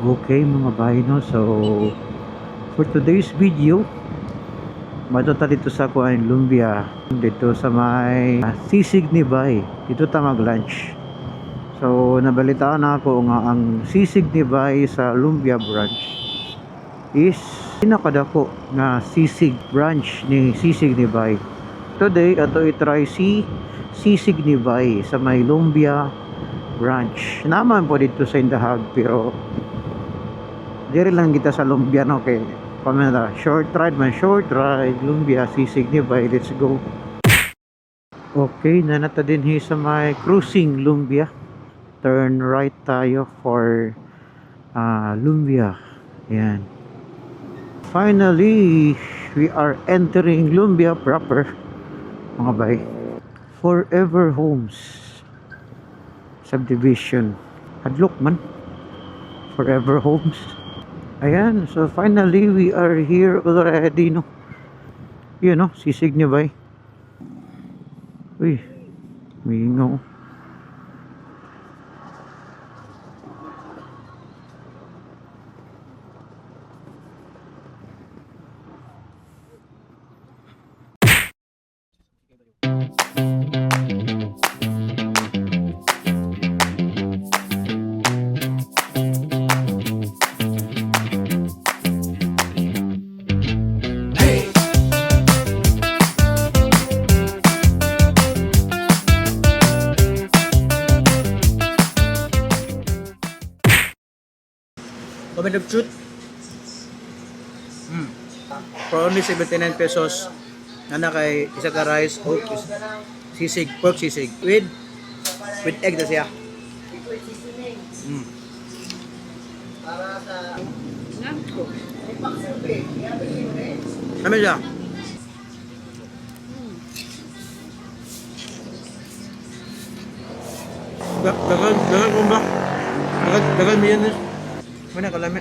Okay mga bahay no, so for today's video, matuta dito sa kuan Lumbia, dito sa may Sisig ni Bay. Dito ta mag-lunch. So nabalitaan na ako nga ang Sisig ni Bay sa Lumbia branch is pinakadako nga Sisig branch ni Sisig ni Bay. Today ato i-try si Sisig ni Bay sa may Lumbia branch. Naman po dito sa Indahag pero Diri lang kita sa Lumbia no? Kay pamela short ride man short ride Lumbia sisig ni bay let's go. Okay na nata din hi sa may cruising Lumbia. Turn right tayo for ah, Lumbia. Yan Finally we are entering Lumbia proper mga bay. Forever Homes. Subdivision. Hadlok man. Forever Homes Ayan, so finally we are here already, no? Yun, no? Sisig niya ba? Uy, mingaw. Comment of truth. Mm. For only 79 pesos, nana kay isa ka rice, oat, is- sisig, pork sisig. With, with egg na siya. Mm. Kami siya. Dagan, dagan ko ba? Dagan, dagan ไม่น่ากันแลยไหม